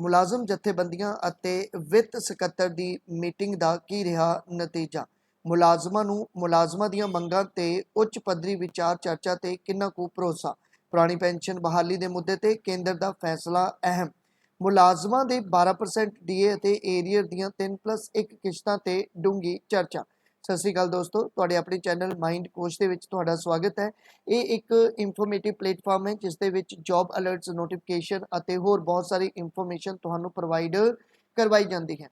ਮੁਲਾਜ਼ਮ ਜਥੇਬੰਦੀਆਂ ਅਤੇ ਵਿੱਤ ਸਕੱਤਰ ਦੀ ਮੀਟਿੰਗ ਦਾ ਕੀ ਰਿਹਾ ਨਤੀਜਾ? ਮੁਲਾਜ਼ਮਾਂ ਨੂੰ, ਮੁਲਾਜ਼ਮਾਂ ਦੀਆਂ ਮੰਗਾਂ ਤੇ ਉੱਚ ਪੱਧਰੀ ਵਿਚਾਰ ਚਰਚਾ ਤੇ ਕਿੰਨਾ ਕੁ ਭਰੋਸਾ? ਪੁਰਾਣੀ ਪੈਨਸ਼ਨ ਬਹਾਲੀ ਦੇ ਮੁੱਦੇ ਤੇ ਕੇਂਦਰ ਦਾ ਫੈਸਲਾ ਅਹਿਮ। ਮੁਲਾਜ਼ਮਾਂ ਦੇ 12% ਡੀਏ ਅਤੇ ਏਰੀਅਰ ਦੀਆਂ 3+1 ਕਿਸ਼ਤਾਂ ਤੇ ਡੂੰਗੀ ਚਰਚਾ। ਸਤਿ ਸ਼੍ਰੀ ਅਕਾਲ ਦੋਸਤੋ, ਤੁਹਾਡੇ ਆਪਣੇ ਚੈਨਲ ਮਾਈਂਡ ਕੋਚ ਦੇ ਵਿੱਚ ਤੁਹਾਡਾ ਸਵਾਗਤ ਹੈ। ਇਹ ਇੱਕ ਇਨਫੋਰਮੇਟਿਵ ਪਲੇਟਫਾਰਮ ਹੈ, ਜਿਸ ਦੇ ਵਿੱਚ ਜੌਬ ਅਲਰਟਸ ਨੋਟੀਫਿਕੇਸ਼ਨ ਅਤੇ ਹੋਰ ਬਹੁਤ ਸਾਰੀ ਇਨਫੋਰਮੇਸ਼ਨ ਤੁਹਾਨੂੰ ਪ੍ਰੋਵਾਈਡ ਕਰਵਾਈ ਜਾਂਦੀ ਹੈ।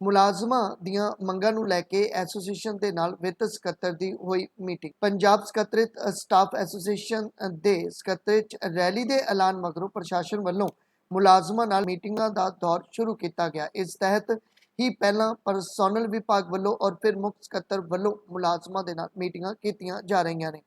ਮੁਲਾਜ਼ਮਾਂ ਦੀਆਂ ਮੰਗਾਂ ਨੂੰ ਲੈ ਕੇ ਐਸੋਸੀਏਸ਼ਨ ਦੇ ਨਾਲ ਵਿੱਤ ਸਕੱਤਰ ਦੀ ਹੋਈ ਮੀਟਿੰਗ ਪੰਜਾਬ ਸਕੱਤਰਿਤ ਸਟਾਫ ਐਸੋਸੀਏਸ਼ਨ ਦੇ ਸਕੱਤਰਿਤ ਰੈਲੀ ਦੇ ਐਲਾਨ ਮਗਰੋਂ ਪ੍ਰਸ਼ਾਸਨ ਵੱਲੋਂ ਮੁਲਾਜ਼ਮਾਂ ਨਾਲ ਮੀਟਿੰਗਾਂ ਦਾ ਦੌਰ ਸ਼ੁਰੂ ਕੀਤਾ ਗਿਆ। ਇਸ ਤਹਿਤ ਹੀ ਪਹਿਲਾਂ ਪਰਸੋਨਲ ਵਿਭਾਗ ਵੱਲੋਂ ਔਰ ਫਿਰ ਮੁੱਖ ਸਕੱਤਰ ਵੱਲੋਂ ਮੁਲਾਜ਼ਮਾਂ ਦੇ ਨਾਲ ਮੀਟਿੰਗਾਂ ਕੀਤੀਆਂ ਜਾ ਰਹੀਆਂ ਨੇ।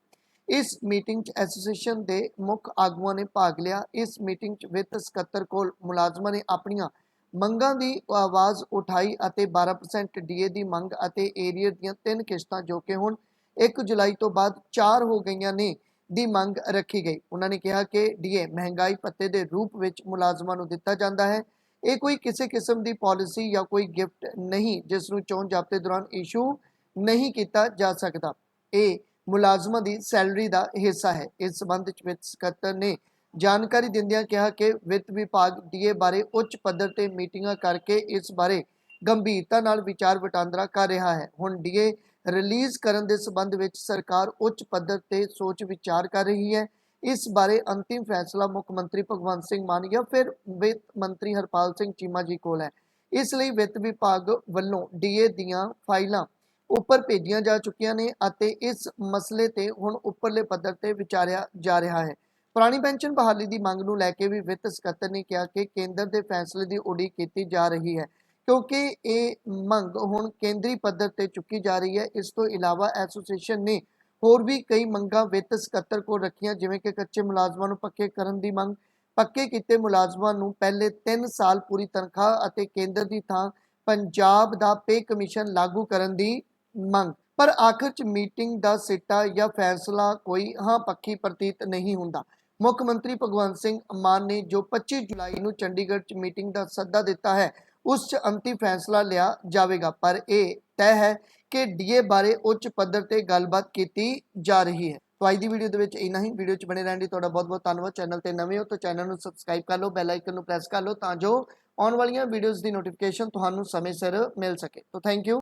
ਇਸ ਮੀਟਿੰਗ 'ਚ ਐਸੋਸੀਏਸ਼ਨ ਦੇ ਮੁੱਖ ਆਗੂਆਂ ਨੇ ਭਾਗ ਲਿਆ। ਇਸ ਮੀਟਿੰਗ 'ਚ ਵਿੱਤ ਸਕੱਤਰ ਕੋਲ ਮੁਲਾਜ਼ਮਾਂ ਨੇ ਆਪਣੀਆਂ ਮੰਗਾਂ ਦੀ ਆਵਾਜ਼ ਉਠਾਈ ਅਤੇ 12% ਡੀਏ ਦੀ ਮੰਗ ਅਤੇ ਏਰੀਅਰ ਦੀਆਂ ਤਿੰਨ ਕਿਸ਼ਤਾਂ ਜੋ ਕਿ ਹੁਣ 1 ਜੁਲਾਈ ਤੋਂ ਬਾਅਦ 4 ਹੋ ਗਈਆਂ ਨੇ ਦੀ ਮੰਗ ਰੱਖੀ ਗਈ। ਉਹਨਾਂ ਨੇ ਕਿਹਾ ਕਿ ਡੀਏ ਮਹਿੰਗਾਈ ਪੱਤੇ ਦੇ ਰੂਪ ਵਿੱਚ ਮੁਲਾਜ਼ਮਾਂ ਨੂੰ ਦਿੱਤਾ ਜਾਂਦਾ ਹੈ। ਇਹ ਕੋਈ ਕਿਸੇ ਕਿਸਮ ਦੀ ਪਾਲਿਸੀ ਜਾਂ ਕੋਈ ਗਿਫਟ ਨਹੀਂ ਜਿਸ ਨੂੰ ਚੋਣ ਜਾਬਤੇ ਦੌਰਾਨ ਇਸ਼ੂ ਨਹੀਂ ਕੀਤਾ ਜਾ ਸਕਦਾ। ਇਹ ਮੁਲਾਜ਼ਮਾਂ ਦੀ ਸੈਲਰੀ ਦਾ ਹਿੱਸਾ ਹੈ। ਇਸ ਸੰਬੰਧ ਵਿੱਚ ਵਿੱਤ ਸਕੱਤਰ ਨੇ ਜਾਣਕਾਰੀ ਦਿੰਦਿਆਂ ਕਿਹਾ ਕਿ ਵਿੱਤ ਵਿਭਾਗ ਡੀਏ ਬਾਰੇ ਉੱਚ ਪੱਧਰ ਤੇ ਮੀਟਿੰਗਾਂ ਕਰਕੇ ਇਸ ਬਾਰੇ ਗੰਭੀਰਤਾ ਨਾਲ ਵਿਚਾਰ ਵਟਾਂਦਰਾ ਕਰ ਰਿਹਾ ਹੈ। ਹੁਣ ਡੀਏ ਰਿਲੀਜ਼ ਕਰਨ ਦੇ ਸੰਬੰਧ ਵਿੱਚ ਸਰਕਾਰ ਉੱਚ ਪੱਧਰ ਤੇ ਸੋਚ ਵਿਚਾਰ ਕਰ ਰਹੀ ਹੈ। ਇਸ ਬਾਰੇ ਅੰਤਿਮ ਫੈਸਲਾ ਮੁੱਖ ਮੰਤਰੀ ਭਗਵੰਤ ਸਿੰਘ ਮਾਨ ਜਾਂ ਫਿਰ ਵਿੱਤ ਮੰਤਰੀ ਹਰਪਾਲ ਸਿੰਘ ਚੀਮਾ ਜੀ ਕੋਲ ਹੈ। ਇਸ ਲਈ ਵਿੱਤ ਵਿਭਾਗ ਵੱਲੋਂ ਡੀਏ ਦੀਆਂ ਫਾਈਲਾਂ ਉੱਪਰ ਭੇਜੀਆਂ ਜਾ ਚੁੱਕੀਆਂ ਨੇ ਅਤੇ ਇਸ ਮਸਲੇ ਤੇ ਹੁਣ ਉੱਪਰਲੇ ਪੱਧਰ ਤੇ ਵਿਚਾਰਿਆ ਜਾ ਰਿਹਾ ਹੈ। ਪੁਰਾਣੀ ਪੈਨਸ਼ਨ ਬਹਾਲੀ ਦੀ ਮੰਗ ਨੂੰ ਲੈ ਕੇ ਵੀ ਵਿੱਤ ਸਕੱਤਰ ਨੇ ਕਿਹਾ ਕਿ ਕੇਂਦਰ ਦੇ ਫੈਸਲੇ ਦੀ ਉਡੀਕ ਕੀਤੀ ਜਾ ਰਹੀ ਹੈ, ਕਿਉਂਕਿ ਇਹ ਮੰਗ ਹੁਣ ਕੇਂਦਰੀ ਪੱਧਰ ਤੇ ਚੁੱਕੀ ਜਾ ਰਹੀ ਹੈ। ਇਸ ਤੋਂ ਇਲਾਵਾ ਐਸੋਸੀਏਸ਼ਨ ਨੇ ਹੋਰ ਵੀ ਕਈ ਮੰਗਾਂ ਵਿੱਤ ਸਕੱਤਰ ਕੋਲ ਰੱਖੀਆਂ, ਜਿਵੇਂ ਕਿ ਕੱਚੇ ਮੁਲਾਜ਼ਮਾਂ ਨੂੰ ਪੱਕੇ ਕਰਨ ਦੀ ਮੰਗ, ਪੱਕੇ ਕੀਤੇ ਮੁਲਾਜ਼ਮਾਂ ਨੂੰ ਪਹਿਲੇ 3 ਸਾਲ ਪੂਰੀ ਤਨਖਾਹ ਅਤੇ ਕੇਂਦਰ ਦੀ ਥਾਂ ਪੰਜਾਬ ਦਾ ਪੇ ਕਮਿਸ਼ਨ ਲਾਗੂ ਕਰਨ ਦੀ ਮੰਗ। ਪਰ ਆਖਰ ਚ ਮੀਟਿੰਗ ਦਾ ਸਿੱਟਾ ਜਾਂ ਫੈਸਲਾ ਕੋਈ ਹਾਂ ਪੱਖੀ ਪ੍ਰਤੀਤ ਨਹੀਂ ਹੁੰਦਾ। ਮੁੱਖ ਮੰਤਰੀ ਭਗਵੰਤ ਸਿੰਘ ਮਾਨ ਨੇ ਜੋ 25 ਜੁਲਾਈ ਨੂੰ ਚੰਡੀਗੜ੍ਹ ਚ ਮੀਟਿੰਗ ਦਾ ਸੱਦਾ ਦਿੱਤਾ ਹੈ ਉਸ ਚ ਅੰਤਿਮ ਫੈਸਲਾ ਲਿਆ ਜਾਵੇਗਾ। ਪਰ ਇਹ ਤੈਅ ਹੈ ਕਿ ਡੀਏ ਬਾਰੇ ਉੱਚ ਪੱਧਰ ਤੇ ਗੱਲਬਾਤ ਕੀਤੀ ਜਾ ਰਹੀ ਹੈ। तो ਅੱਜ ਦੀ ਵੀਡੀਓ ਦੇ ਵਿੱਚ ਇੰਨਾ ਹੀ। ਵੀਡੀਓ 'ਚ ਬਣੇ ਰਹਿਣ ਲਈ ਤੁਹਾਡਾ ਬਹੁਤ ਬਹੁਤ ਧੰਨਵਾਦ। ਚੈਨਲ ਤੇ ਨਵੇਂ ਹੋ ਤਾਂ ਚੈਨਲ ਨੂੰ ਸਬਸਕ੍ਰਾਈਬ ਕਰ ਲਓ, ਬੈਲ ਆਈਕਨ ਨੂੰ ਪ੍ਰੈਸ ਕਰ ਲਓ ਤਾਂ ਜੋ ਆਉਣ ਵਾਲੀਆਂ ਵੀਡੀਓਜ਼ ਦੀ ਨੋਟੀਫਿਕੇਸ਼ਨ ਤੁਹਾਨੂੰ ਸਮੇਂ ਸਿਰ ਮਿਲ ਸਕੇ। ਤਾਂ ਥੈਂਕ ਯੂ।